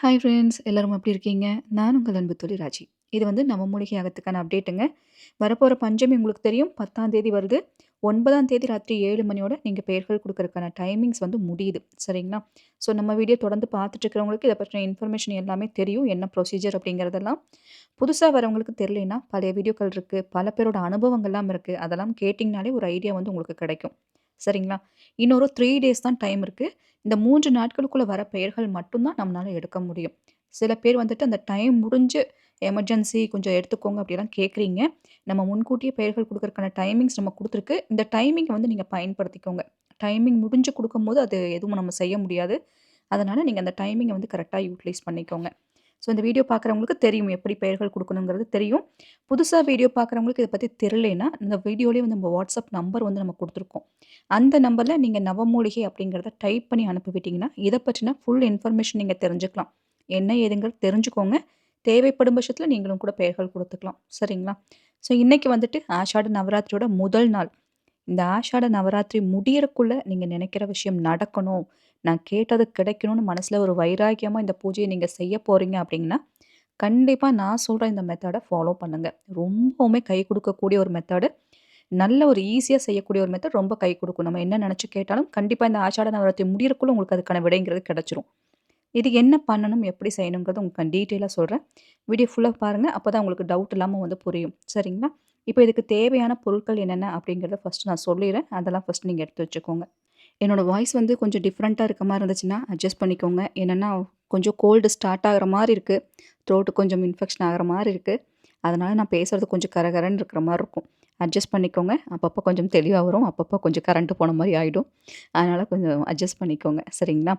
Hi friends எல்லோரும் எப்படி இருக்கீங்க? நான் உங்கள் அன்பு தோழி ராஜி. இது வந்து நம்ம மூலிகை யாகத்துக்கான அப்டேட்டுங்க. வரப்போகிற பஞ்சமி உங்களுக்கு தெரியும் 10ஆம் தேதி வருது. ஒன்பதாம் தேதி ராத்திரி ஏழு மணியோட நீங்கள் பெயர்கள் கொடுக்கறதுக்கான டைமிங்ஸ் வந்து முடியுது. சரிங்களா? ஸோ நம்ம வீடியோ தொடர்ந்து பார்த்துட்டு இருக்கிறவங்களுக்கு இதை பற்றின இன்ஃபர்மேஷன் எல்லாமே தெரியும். என்ன ப்ரொசீஜர் அப்படிங்கிறதெல்லாம். புதுசாக வரவங்களுக்கு தெரியலைன்னா, பழைய வீடியோக்கள் இருக்குது பல பேரோட அனுபவங்கள்லாம் இருக்குது அதெல்லாம் கேட்டிங்கனாலே ஒரு ஐடியா வந்து உங்களுக்கு கிடைக்கும். சரிங்களா? இன்னொரு த்ரீ டேஸ் தான் டைம் இருக்குது இந்த மூன்று நாட்களுக்குள்ளே வர பெயர்கள் மட்டும்தான் நம்மளால் எடுக்க முடியும். சில பேர் வந்துட்டு அந்த டைம் முடிஞ்சு எமர்ஜென்சி கொஞ்சம் எடுத்துக்கோங்க அப்படிலாம் கேட்குறீங்க. நம்ம முன்கூட்டியே பெயர்கள் கொடுக்குறக்கான டைமிங்ஸ் நம்ம கொடுத்துருக்கு இந்த டைமிங்கை வந்து நீங்கள் பயன்படுத்திக்கோங்க. டைமிங் முடிஞ்சு கொடுக்கும்போது அது எதுவும் நம்ம செய்ய முடியாது. அதனால் நீங்கள் அந்த டைமிங்கை வந்து கரெக்டாக யூட்டிலைஸ் பண்ணிக்கோங்க. ஸோ இந்த வீடியோ பார்க்குறவங்களுக்கு தெரியும். எப்படி பெயர்கள் கொடுக்கணுங்கிறது தெரியும். புதுசாக வீடியோ பார்க்குறவங்களுக்கு இதை பற்றி தெரியலைன்னா, இந்த வீடியோலேயே வந்து நம்ம வாட்ஸ்அப் நம்பர் வந்து நம்ம கொடுத்துருக்கோம் அந்த நம்பரில் நீங்கள் நவமூலிகை அப்படிங்கிறத டைப் பண்ணி அனுப்பிவிட்டிங்கன்னா இதை பற்றின ஃபுல் இன்ஃபர்மேஷன் நீங்கள் தெரிஞ்சுக்கலாம். என்ன ஏதுங்கிறது தெரிஞ்சுக்கோங்க. தேவைப்படும் பட்சத்தில் நீங்களும் கூட பெயர்கள் கொடுத்துக்கலாம் சரிங்களா? ஸோ இன்றைக்கி வந்துட்டு ஆஷாட நவராத்திரியோட முதல் நாள். இந்த ஆஷாட நவராத்திரி முடியறக்குள்ளே நீங்கள் நினைக்கிற விஷயம் நடக்கணும். நான் கேட்டது கிடைக்கணும்னு மனசில் ஒரு வைராக்கியமாக இந்த பூஜையை நீங்கள் செய்ய போகிறீங்க அப்படிங்கன்னா, கண்டிப்பாக நான் சொல்கிற இந்த மெத்தடை ஃபாலோ பண்ணுங்கள் ரொம்பவுமே கை கொடுக்கக்கூடிய ஒரு மெத்தடு. நல்ல ஒரு ஈஸியாக செய்யக்கூடிய ஒரு மெத்தட் ரொம்ப கை கொடுக்கும் நம்ம என்ன நினச்சி கேட்டாலும் கண்டிப்பாக இந்த ஆஷாட நவராத்திரி முடியறக்குள்ள உங்களுக்கு அதுக்கான விடைங்கிறது கிடச்சிரும் இது என்ன பண்ணணும்? எப்படி செய்யணுங்கிறத உங்களுக்கு டீட்டெயிலாக சொல்கிறேன் வீடியோ ஃபுல்லாக பாருங்கள் அப்போ தான் உங்களுக்கு டவுட் இல்லாமல் வந்து புரியும். சரிங்களா? இப்போ இதுக்கு தேவையான பொருட்கள் என்னென்ன அப்படிங்கிறத ஃபர்ஸ்ட் நான் சொல்லிடுறேன் அதெல்லாம் ஃபஸ்ட்டு நீங்கள் எடுத்து வச்சுக்கோங்க. என்னோடய வாய்ஸ் வந்து கொஞ்சம் டிஃப்ரெண்ட்டாக இருக்க மாதிரி இருந்துச்சுன்னா, அட்ஜஸ்ட் பண்ணிக்கோங்க. என்னன்னா, கொஞ்சம் கோல்டு ஸ்டார்ட் ஆகிற மாதிரி இருக்குது த்ரோட்டு கொஞ்சம் இன்ஃபெக்ஷன் ஆகிற மாதிரி இருக்குது அதனால் நான் பேசுகிறது கொஞ்சம் கரகரன்னு இருக்கிற மாதிரி இருக்கும். அட்ஜஸ்ட் பண்ணிக்கோங்க. அப்பப்போ கொஞ்சம் தெளிவாக வரும். அப்பப்போ கொஞ்சம் கரண்ட்டு போன மாதிரி ஆகிடும் அதனால் கொஞ்சம் அட்ஜஸ்ட் பண்ணிக்கோங்க. சரிங்களா?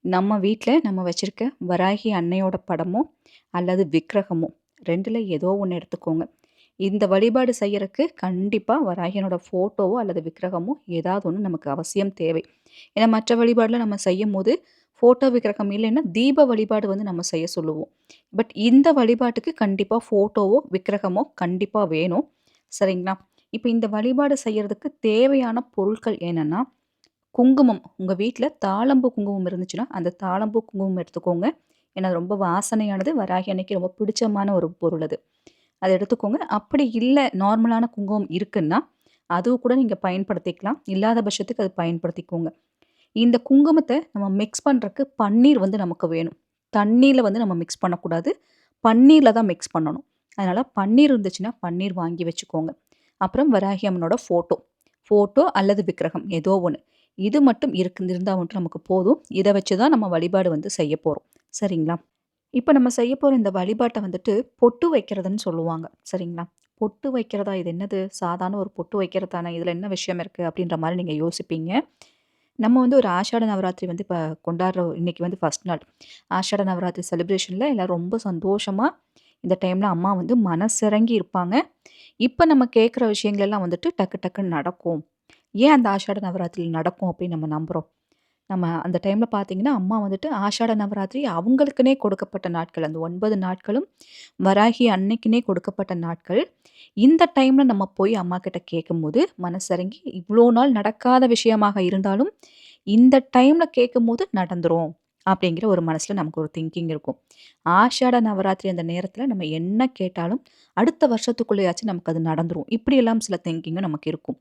நம்ம வீட்டில் நம்ம வச்சுருக்க வராகி அன்னையோட படமோ, அல்லது விக்கிரகமோ ரெண்டில் ஏதோ ஒன்று எடுத்துக்கோங்க. இந்த வழிபாடு செய்யறதுக்கு கண்டிப்பாக வராகியனோட ஃபோட்டோவோ அல்லது விக்கிரகமோ ஏதாவது ஒன்று நமக்கு அவசியம் தேவை. ஏன்னா மற்ற வழிபாடில் நம்ம செய்யும்போது, ஃபோட்டோ, விக்கிரகம் இல்லைன்னா தீப வழிபாடு வந்து நம்ம செய்ய சொல்லுவோம். பட் இந்த வழிபாட்டுக்கு கண்டிப்பாக ஃபோட்டோவோ, விக்கிரகமோ கண்டிப்பாக வேணும். சரிங்களா? இப்போ இந்த வழிபாடு செய்யறதுக்கு தேவையான பொருட்கள் என்னென்னா குங்குமம். உங்கள் வீட்டில் தாளம்பூ குங்குமம் இருந்துச்சுன்னா, அந்த தாளம்பூ குங்குமம் எடுத்துக்கோங்க. ஏன்னா ரொம்ப வாசனையானது. வராகி அன்னைக்கு ரொம்ப பிடிச்சமான ஒரு பொருள் அது. அதை எடுத்துக்கோங்க. அப்படி இல்லை நார்மலான குங்குமம் இருக்குன்னா, அதுவும் கூட நீங்கள் பயன்படுத்திக்கலாம். இல்லாத பட்சத்துக்கு அது பயன்படுத்திக்கோங்க. இந்த குங்குமத்தை நம்ம மிக்ஸ் பண்ணுறக்கு பன்னீர் வந்து நமக்கு வேணும். தண்ணீரில் வந்து நம்ம மிக்ஸ் பண்ணக்கூடாது. பன்னீரில் தான் மிக்ஸ் பண்ணணும். அதனால் பன்னீர் இருந்துச்சுன்னா, பன்னீர் வாங்கி வச்சுக்கோங்க. அப்புறம் வராகி அம்மனோட ஃபோட்டோ. ஃபோட்டோ அல்லது விக்கிரகம் ஏதோ ஒன்று இது மட்டும் இருக்கு இருந்தால் மட்டும் நமக்கு போதும். இதை வச்சு தான் நம்ம வழிபாடு வந்து செய்ய போகிறோம் சரிங்களா? இப்போ நம்ம செய்ய போகிற இந்த வழிபாட்டை வந்துட்டு பொட்டு வைக்கிறதுன்னு சொல்லுவாங்க. சரிங்களா? பொட்டு வைக்கிறதா? இது என்னது? சாதாரண ஒரு பொட்டு வைக்கிறது தானே. என்ன விஷயம் இருக்குது அப்படின்ற மாதிரி நீங்கள் யோசிப்பீங்க. நம்ம வந்து ஒரு ஆஷாட நவராத்திரி வந்து இப்போ கொண்டாடுறோம். இன்றைக்கி வந்து ஃபர்ஸ்ட் நாள். ஆஷாட நவராத்திரி செலிப்ரேஷனில் எல்லாம் ரொம்ப சந்தோஷமாக இந்த டைமில் அம்மா வந்து மனசிறங்கி இருப்பாங்க. இப்போ நம்ம கேட்குற விஷயங்கள் எல்லாம் வந்துட்டு டக்கு டக்குன்னு நடக்கும். ஏன் அந்த ஆஷாட நவராத்திரி நடக்கும் அப்படின்னு நம்ம நம்புகிறோம் நம்ம அந்த டைமில் பார்த்தீங்கன்னா, அம்மா வந்துட்டு ஆஷாட நவராத்திரி அவங்களுக்குன்னே கொடுக்கப்பட்ட நாட்கள். அந்த ஒன்பது நாட்களும் வராகி அன்னைக்குன்னே கொடுக்கப்பட்ட நாட்கள். இந்த டைமில் நம்ம போய் அம்மா கிட்ட கேட்கும்போது, மனசரங்கி இவ்வளோ நாள் நடக்காத விஷயமாக இருந்தாலும், இந்த டைமில் கேட்கும்போது நடந்துரும். அப்படிங்கிற ஒரு மனசில் நமக்கு ஒரு திங்கிங் இருக்கும். ஆஷாட நவராத்திரி அந்த நேரத்தில் நம்ம என்ன கேட்டாலும், அடுத்த வருஷத்துக்குள்ளேயாச்சும் நமக்கு அது நடந்துரும். இப்படியெல்லாம் சில திங்கிங்கும் நமக்கு இருக்கும்.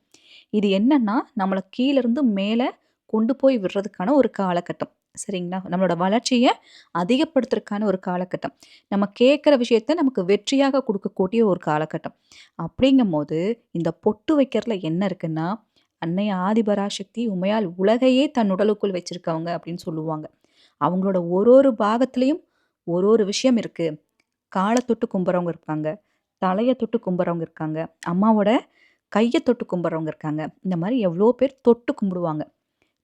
இது என்னன்னா, நம்மளை கீழேருந்து மேலே கொண்டு போய் விடுறதுக்கான ஒரு காலகட்டம். சரிங்களா? நம்மளோட வளர்ச்சியை அதிகப்படுத்துறதுக்கான ஒரு காலகட்டம். நம்ம கேட்குற விஷயத்த நமக்கு வெற்றியாக கொடுக்கக்கூடிய ஒரு காலகட்டம். அப்படிங்கும்போது, இந்த பொட்டு வைக்கிறதுல என்ன இருக்குன்னா, அன்னை ஆதிபராசக்தி உமையால் உலகையே தன் உடலுக்குள் வச்சிருக்கவங்க அப்படின்னு சொல்லுவாங்க. அவங்களோட ஒரு ஒரு பாகத்துலேயும் ஒரு ஒரு விஷயம் இருக்குது காலை தொட்டு கும்புறவங்க இருக்காங்க. தலையை தொட்டு கும்புறவங்க இருக்காங்க. அம்மாவோட கையை தொட்டு கும்புறவங்க இருக்காங்க. இந்த மாதிரி எவ்வளோ பேர் தொட்டு கும்பிடுவாங்க.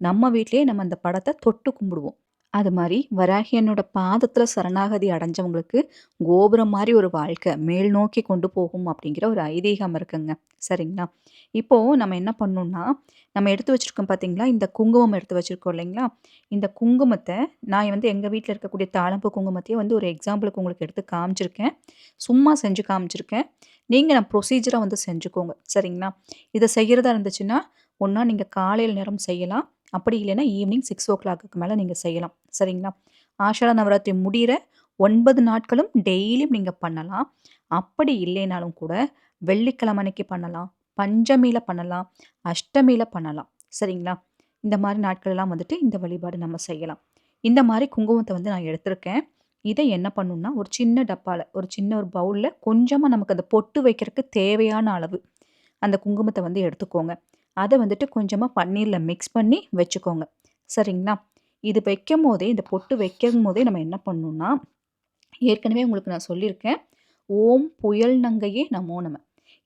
நம்ம வீட்லேயே நம்ம அந்த படத்தை தொட்டு கும்பிடுவோம். அது மாதிரி வராகி என்னோட பாதத்தில் சரணாகதி அடைஞ்சவங்களுக்கு கோபுரம் மாதிரி ஒரு வாழ்க்கை மேல் நோக்கி கொண்டு போகும் அப்படிங்கிற ஒரு ஐதீகம் இருக்குங்க. சரிங்களா? இப்போது நம்ம என்ன பண்ணோம்னா நம்ம எடுத்து வச்சுருக்கோம் பார்த்தீங்களா, இந்த குங்குமம் எடுத்து வச்சுருக்கோம் இல்லைங்களா? இந்த குங்குமத்தை நான் வந்து எங்கள் வீட்டில் இருக்கக்கூடிய தாளம்பு குங்குமத்தையே வந்து ஒரு எக்ஸாம்பிளுக்கு உங்களுக்கு எடுத்து காமிச்சிருக்கேன். சும்மா செஞ்சு காமிச்சிருக்கேன். நீங்கள் நான் ப்ரொசீஜராக வந்து செஞ்சுக்கோங்க. சரிங்களா? இதை செய்கிறதா இருந்துச்சுன்னா, ஒன்றா நீங்கள் காலையில் நேரம் செய்யலாம். அப்படி இல்லைன்னா ஈவினிங் சிக்ஸ் ஓ கிளாக்கு மேலே நீங்கள் செய்யலாம். சரிங்களா? ஆஷாட நவராத்திரி முடிகிற ஒன்பது நாட்களும் டெய்லியும் நீங்கள் பண்ணலாம். அப்படி இல்லைனாலும் கூட வெள்ளிக்கிழமை அன்னைக்கு பண்ணலாம். பஞ்சமியில் பண்ணலாம். அஷ்டமியில் பண்ணலாம். சரிங்களா? இந்த மாதிரி நாட்களெல்லாம் வந்துட்டு இந்த வழிபாடு நம்ம செய்யலாம். இந்த மாதிரி குங்குமத்தை வந்து நான் எடுத்திருக்கேன். இதை என்ன பண்ணுன்னா ஒரு சின்ன டப்பாவில் ஒரு சின்ன ஒரு பவுலில் கொஞ்சமாக நமக்கு அந்த பொட்டு வைக்கிறதுக்கு தேவையான அளவு அந்த குங்குமத்தை வந்து எடுத்துக்கோங்க. அதை வந்துட்டு கொஞ்சமாக பன்னீரில் மிக்ஸ் பண்ணி வச்சுக்கோங்க. சரிங்களா? இது வைக்கும் போதே இந்த பொட்டு வைக்கும் போதே நம்ம என்ன பண்ணணும்னா ஏற்கனவே உங்களுக்கு நான் சொல்லியிருக்கேன். ஓம் புயல் நங்கையே நமோ நம.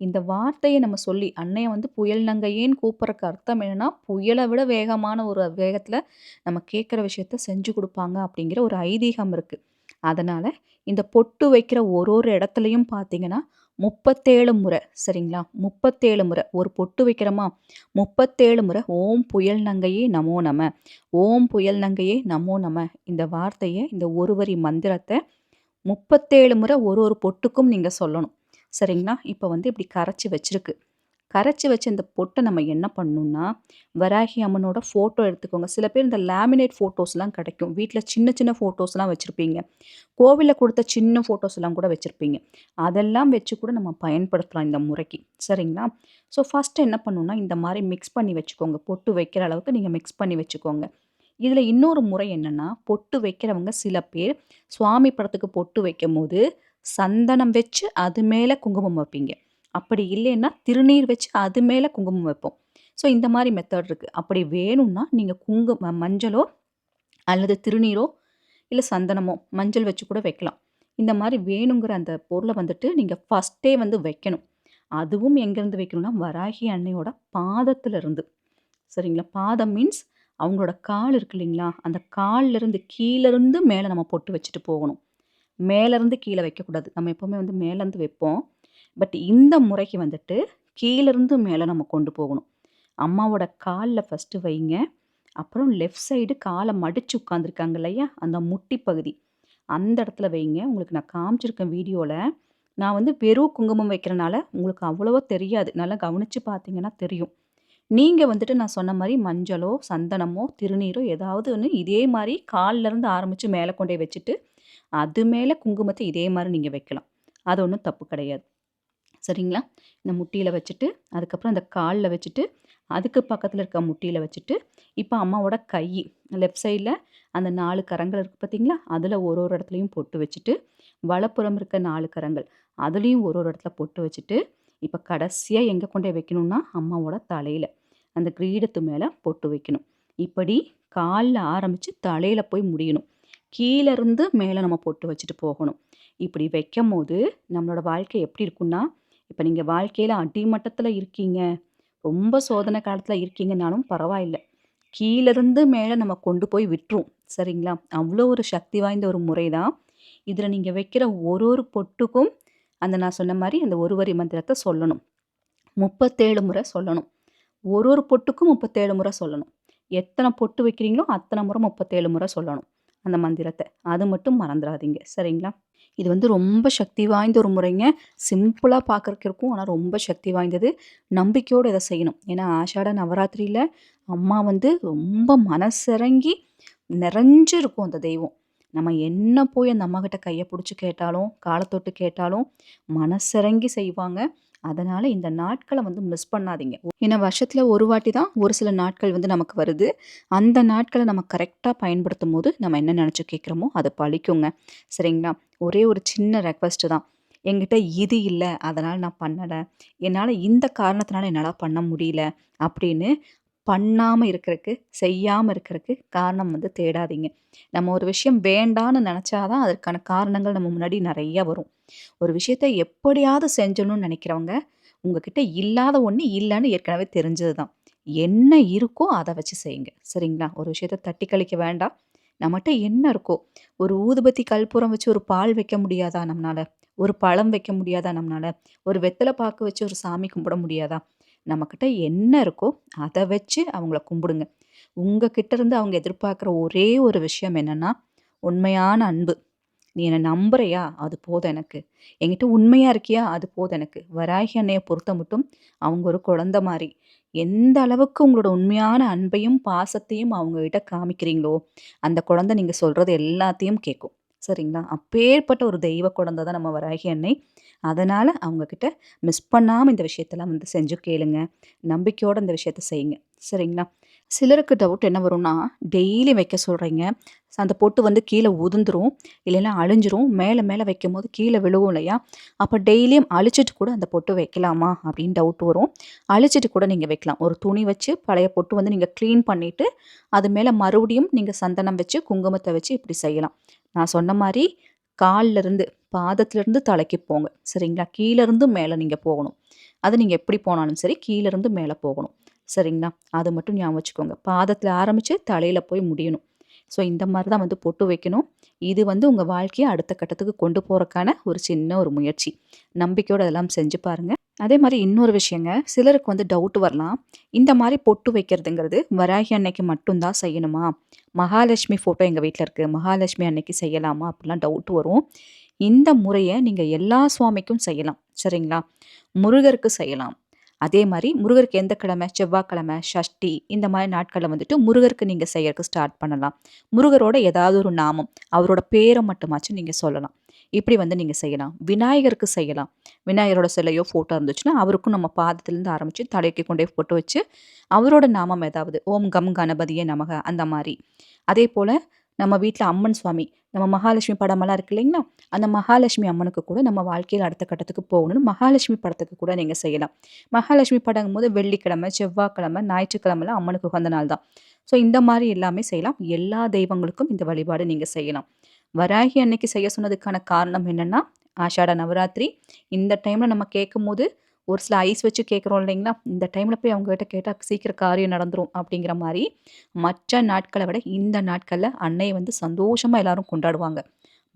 இந்த வார்த்தையை நம்ம சொல்லி அன்னையை வந்து புயல் நங்கையேன்னு கூப்பிட்றக்கு அர்த்தம் என்னென்னா புயலை விட வேகமான ஒரு வேகத்தில் நம்ம கேட்குற விஷயத்த செஞ்சு கொடுப்பாங்க அப்படிங்கிற ஒரு ஐதீகம் இருக்குது அதனால் இந்த பொட்டு வைக்கிற ஒரு ஒரு இடத்துலையும் பார்த்தீங்கன்னா முப்பத்தேழு முறை சரிங்களா? முப்பத்தேழு முறை. ஒரு பொட்டு வைக்கிறோமா? முப்பத்தேழு முறை. ஓம் புயல் நங்கையே நமோ நம. ஓம் புயல் நங்கையே நமோ நம. இந்த வார்த்தையை இந்த ஒரு வரி மந்திரத்தை முப்பத்தேழு முறை ஒரு ஒரு பொட்டுக்கும் நீங்கள் சொல்லணும். சரிங்களா? இப்போ வந்து இப்படி கரைச்சி வச்சிருக்கு. கரைச்சி வச்சு இந்த பொட்டை நம்ம என்ன பண்ணணும்னா வராகி அம்மனோட ஃபோட்டோ எடுத்துக்கோங்க. சில பேர் இந்த லேமினேட் ஃபோட்டோஸ்லாம் கிடைக்கும். வீட்டில் சின்ன சின்ன ஃபோட்டோஸ்லாம் வச்சுருப்பீங்க. கோவிலில் கொடுத்த சின்ன ஃபோட்டோஸ்லாம் கூட வச்சுருப்பீங்க. அதெல்லாம் வச்சு கூட நம்ம பயன்படுத்தலாம் இந்த முறைக்கு. சரிங்களா? ஸோ ஃபஸ்ட்டு என்ன பண்ணணும்னா இந்த மாதிரி மிக்ஸ் பண்ணி வச்சுக்கோங்க. பொட்டு வைக்கிற அளவுக்கு நீங்கள் மிக்ஸ் பண்ணி வச்சுக்கோங்க. இதில் இன்னொரு முறை என்னென்னா பொட்டு வைக்கிறவங்க சில பேர் சுவாமி படத்துக்கு பொட்டு வைக்கும் போது சந்தனம் வச்சு அது மேலே குங்குமம் வைப்பீங்க. அப்படி இல்லைன்னா திருநீர் வச்சு அது மேலே குங்குமம் வைப்போம். ஸோ இந்த மாதிரி மெத்தட் இருக்குது அப்படி வேணும்னா நீங்கள் குங்கும மஞ்சளோ அல்லது திருநீரோ இல்லை சந்தனமோ மஞ்சள் வச்சு கூட வைக்கலாம். இந்த மாதிரி வேணுங்கிற அந்த பொருளை வந்துட்டு நீங்கள் ஃபஸ்ட்டே வந்து வைக்கணும். அதுவும் எங்கேருந்து வைக்கணும்னா வராகி அன்னையோட பாதத்திலிருந்து. சரிங்களா? பாதம் மீன்ஸ் அவங்களோட கால் இருக்கு இல்லைங்களா? அந்த கால்லேருந்து கீழேருந்து மேலே நம்ம பொட்டு வச்சுட்டு போகணும். மேலேருந்து கீழே வைக்கக்கூடாது. நம்ம எப்போவுமே வந்து மேலேருந்து வைப்போம். பட் இந்த முறைக்கு வந்துட்டு கீழேருந்து மேலே நம்ம கொண்டு போகணும். அம்மாவோட காலில் ஃபஸ்ட்டு வைங்க. அப்புறம் லெஃப்ட் சைடு காலை மடித்து உட்காந்துருக்காங்க இல்லையா? அந்த முட்டி பகுதி. அந்த இடத்துல வைங்க. உங்களுக்கு நான் காமிச்சிருக்கேன் வீடியோவில் நான் வந்து வெறும் குங்குமம் வைக்கிறனால உங்களுக்கு அவ்வளோவா தெரியாது. நல்லா கவனித்து பார்த்தீங்கன்னா தெரியும். நீங்கள் வந்துட்டு நான் சொன்ன மாதிரி மஞ்சளோ சந்தனமோ திருநீரோ ஏதாவது ஒன்று இதே மாதிரி காலிலேருந்து ஆரம்பித்து மேலே கொண்டே வச்சுட்டு அது மேலே குங்குமத்தை இதே மாதிரி நீங்கள் வைக்கலாம். அது ஒன்றும் தப்பு கிடையாது. சரிங்களா? இந்த முட்டியில் வச்சுட்டு அதுக்கப்புறம் அந்த காலில் வச்சுட்டு அதுக்கு பக்கத்தில் இருக்க முட்டியில் வச்சுட்டு இப்போ அம்மாவோட கை லெஃப்ட் சைடில் அந்த நாலு கரங்கள் இருக்குது பார்த்தீங்களா அதில் ஒரு ஒரு இடத்துலையும் பொட்டு வச்சுட்டு வலப்புறம் இருக்க நாலு கரங்கள் அதுலேயும் ஒரு ஒரு இடத்துல பொட்டு வச்சுட்டு இப்போ கடைசியாக எங்கே கொண்டே வைக்கணும்னா அம்மாவோட தலையில் அந்த கிரீடத்து மேலே பொட்டு வைக்கணும். இப்படி காலில் ஆரம்பித்து தலையில் போய் முடியணும். கீழேருந்து மேலே நம்ம பொட்டு வச்சுட்டு போகணும். இப்படி வைக்கும் போது நம்மளோட வாழ்க்கை எப்படி இருக்குன்னா இப்போ நீங்கள் வாழ்க்கையில் அடிமட்டத்தில் இருக்கீங்க. ரொம்ப சோதனை காலத்தில் இருக்கீங்கனாலும் பரவாயில்லை. கீழேருந்து மேலே நம்ம கொண்டு போய் விட்டுரும். சரிங்களா? அவ்வளோ ஒரு சக்தி வாய்ந்த ஒரு முறை தான் இதில் நீங்கள் வைக்கிற ஒரு ஒரு பொட்டுக்கும் அந்த நான் சொன்ன மாதிரி அந்த ஒரு வரி மந்திரத்தை சொல்லணும். முப்பத்தேழு முறை சொல்லணும். ஒரு ஒரு பொட்டுக்கும் முப்பத்தேழு முறை சொல்லணும். எத்தனை பொட்டு வைக்கிறீங்களோ அத்தனை முறை முப்பத்தேழு முறை சொல்லணும் அந்த மந்திரத்தை. அது மட்டும் மறந்துடாதீங்க. சரிங்களா? இது வந்து ரொம்ப சக்தி வாய்ந்த ஒரு முறைங்க. சிம்பிளாக பார்க்குறக்கு இருக்கும் ஆனால் ரொம்ப சக்தி வாய்ந்தது. நம்பிக்கையோடு இதை செய்யணும். ஏன்னா ஆஷாட நவராத்திரியில் அம்மா வந்து ரொம்ப மனசிறங்கி நிறைஞ்சு இருக்கும் அந்த தெய்வம். நம்ம என்ன போய் அந்த அம்மாக்கிட்ட கையை பிடிச்சி கேட்டாலும் காலத்தொட்டு கேட்டாலும் மனசிறங்கி செய்வாங்க. அதனால் இந்த நாட்களை வந்து மிஸ் பண்ணாதீங்க. ஏன்னா வருஷத்தில் ஒரு வாட்டி தான் ஒரு சில நாட்கள் வந்து நமக்கு வருது. அந்த நாட்களை நம்ம கரெக்டாக பயன்படுத்தும் போது நம்ம என்ன நினச்சி கேட்குறோமோ அதை பழிக்குங்க. சரிங்களா? ஒரே ஒரு சின்ன ரெக்வஸ்ட்டு தான். என்கிட்ட இது இல்லை அதனால் நான் பண்ணலை. என்னால் இந்த காரணத்தினால என்னால் பண்ண முடியல அப்படின்னு பண்ணாமல் இருக்கிறதுக்கு செய்யாமல் இருக்கிறதுக்கு காரணம் வந்து தேடாதீங்க. நம்ம ஒரு விஷயம் வேண்டான்னு நினச்சாதான் அதற்கான காரணங்கள் நம்ம முன்னாடி நிறையா வரும். ஒரு விஷயத்த எப்படியாவது செஞ்சணும்னு நினைக்கிறவங்க உங்ககிட்ட இல்லாத ஒன்று இல்லைன்னு ஏற்கனவே தெரிஞ்சது தான் என்ன இருக்கோ அதை வச்சு செய்யுங்க. சரிங்களா? ஒரு விஷயத்த தட்டி கழிக்க வேண்டாம். நம்மகிட்ட என்ன இருக்கோ ஒரு ஊதுபத்தி கல்புரம் வச்சு ஒரு பால் வைக்க முடியாதா நம்மளால ஒரு பழம் வைக்க முடியாதா நம்மளால ஒரு வெத்தலை பாக்கு வச்சு ஒரு சாமி கும்பிட முடியாதா? நம்மக்கிட்ட என்ன இருக்கோ அதை வச்சு அவங்கள கும்பிடுங்க உங்கள் இருந்து அவங்க எதிர்பார்க்குற ஒரே ஒரு விஷயம் என்னென்னா உண்மையான அன்பு நீ என்னை நம்புறியா? அது போதும் எனக்கு. என்கிட்ட உண்மையாக இருக்கியா? அது போதும் எனக்கு. வராகி அன்னையை பொறுத்த மட்டும் அவங்க ஒரு குழந்த மாதிரி எந்த அளவுக்கு உங்களோட உண்மையான அன்பையும், பாசத்தையும் அவங்ககிட்ட காமிக்கிறீங்களோ, அந்த குழந்தை நீங்கள் சொல்கிறது எல்லாத்தையும் கேட்கும். சரிங்களா? அப்பேற்பட்ட ஒரு தெய்வ குழந்தை தான் நம்ம வராகி அன்னை. அதனால் அவங்கக்கிட்ட மிஸ் பண்ணாமல் இந்த விஷயத்தெல்லாம் வந்து செஞ்சு கேளுங்க. நம்பிக்கையோடு இந்த விஷயத்த செய்யுங்க. சரிங்களா? சிலருக்கு டவுட் என்ன வரும்னா, டெய்லி வைக்க சொல்கிறீங்க அந்த பொட்டு வந்து கீழே உதிர்ந்துரும். இல்லைன்னா அழிஞ்சிரும். மேலே மேலே வைக்கும் போது கீழே விழுவும் இல்லையா? அப்போ டெய்லியும் அழிச்சிட்டு கூட அந்த பொட்டு வைக்கலாமா? அப்படின்னு டவுட் வரும். அழிச்சிட்டு கூட நீங்கள் வைக்கலாம். ஒரு துணி வச்சு பழைய பொட்டு வந்து நீங்கள் க்ளீன் பண்ணிவிட்டு அது மேலே மறுபடியும் நீங்கள் சந்தனம் வச்சு, குங்குமத்தை வச்சு இப்படி செய்யலாம். நான் சொன்ன மாதிரி மாரி கால்லருந்து, பாதத்துலருந்து தலைக்கு போங்க. சரிங்களா? கீழேருந்து மேலே நீங்கள் போகணும். அது நீங்கள் எப்படி போனாலும் சரி, கீழேருந்து மேலே போகணும். சரிங்களா? அது மட்டும் ஞாபகம் வச்சுக்கோங்க. பாதத்தில் ஆரம்பித்து தலையில் போய் முடியணும். ஸோ இந்த மாதிரி தான் வந்து பொட்டு வைக்கணும். இது வந்து உங்கள் வாழ்க்கையை அடுத்த கட்டத்துக்கு கொண்டு போகிறக்கான ஒரு சின்ன ஒரு முயற்சி. நம்பிக்கையோடு அதெல்லாம் செஞ்சு பாருங்கள் அதே மாதிரி இன்னொரு விஷயங்க, சிலருக்கு வந்து டவுட் வரலாம். இந்த மாதிரி பொட்டு வைக்கிறதுங்கிறது வராகி அன்னைக்கு மட்டும்தான் செய்யணுமா? மகாலட்சுமி ஃபோட்டோ எங்கள் வீட்டில் இருக்குது மகாலட்சுமி அன்னைக்கு செய்யலாமா? அப்படிலாம் டவுட் வரும். இந்த முறையை நீங்கள் எல்லா சுவாமிக்கும் செய்யலாம். சரிங்களா? முருகருக்கு செய்யலாம். அதே மாதிரி முருகருக்கு எந்த கிழமை? செவ்வாய்க்கிழமை, ஷஷ்டி இந்த மாதிரி நாட்களில் வந்துட்டு முருகருக்கு நீங்கள் செய்யறதுக்கு ஸ்டார்ட் பண்ணலாம். முருகரோட ஏதாவது ஒரு நாமம், அவரோட பேரை மட்டுமாச்சும் நீங்கள் சொல்லலாம். இப்படி வந்து நீங்கள் செய்யலாம். விநாயகருக்கு செய்யலாம். விநாயகரோட சிலையோ, ஃபோட்டோ இருந்துச்சுன்னா, அவருக்கும் நம்ம பாதத்துலேருந்து ஆரம்பித்து தலைக்கு கொண்டே ஃபோட்டோ வச்சு, அவரோட நாமம் ஏதாவது, ஓம் கம் கணபதியே நமக அந்த மாதிரி அதே போல் நம்ம வீட்டில் அம்மன் சுவாமி, நம்ம மகாலட்சுமி படமெல்லாம் இருக்கு இல்லைங்களா? அந்த மகாலட்சுமி அம்மனுக்கு கூட நம்ம வாழ்க்கையில் அடுத்த கட்டத்துக்கு போகணும்னு மகாலட்சுமி படத்துக்கு கூட நீங்கள் செய்யலாம். மகாலட்சுமி படங்கும்போது வெள்ளிக்கிழமை, செவ்வாய்க்கிழமை, ஞாயிற்றுக்கிழமைலாம் அம்மனுக்கு உகந்த நாள் தான். ஸோ இந்த மாதிரி எல்லாமே செய்யலாம். எல்லா தெய்வங்களுக்கும் இந்த வழிபாடு நீங்கள் செய்யலாம். வராகி அன்னைக்கு செய்ய சொன்னதுக்கான காரணம் என்னன்னா, ஆஷாட நவராத்திரி. இந்த டைமில் நம்ம கேட்கும்போது, ஒரு சில ஐஸ் வச்சு கேட்குறோம் இல்லைங்களா? இந்த டைமில் போய் அவங்ககிட்ட கேட்டால் சீக்கிரம் காரியம் நடந்துரும் அப்படிங்கிற மாதிரி மற்ற நாட்களை விட இந்த நாட்களில் அன்னைய வந்து சந்தோஷமாக எல்லாரும் கொண்டாடுவாங்க.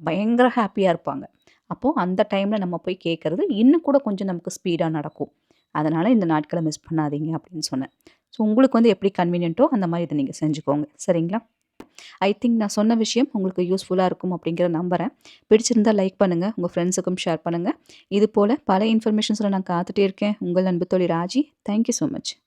பயங்கர ஹாப்பியாக இருப்பாங்க. அப்போது அந்த டைமில் நம்ம போய் கேட்குறது இன்னும் கூட கொஞ்சம் நமக்கு ஸ்பீடாக நடக்கும். அதனால் இந்த நாட்களை மிஸ் பண்ணாதீங்க அப்படின்னு சொன்னேன். ஸோ உங்களுக்கு வந்து எப்படி கன்வீனியன்ட்டோ அந்த மாதிரி இதை நீங்கள் செஞ்சுக்கோங்க. சரிங்களா? ஐ திங்க் நான் சொன்ன விஷயம் உங்களுக்கு யூஸ்ஃபுல்லாக இருக்கும் அப்படிங்கிற நம்புறேன். பிடிச்சிருந்தா லைக் பண்ணுங்க. உங்க ஃப்ரெண்ட்ஸுக்கும் ஷேர் பண்ணுங்க. இது போல பல இன்ஃபர்மேஷன்ஸில் நான் காத்துட்டே இருக்கேன். உங்கள் அன்பு தொழில் Raji. Thank you so much.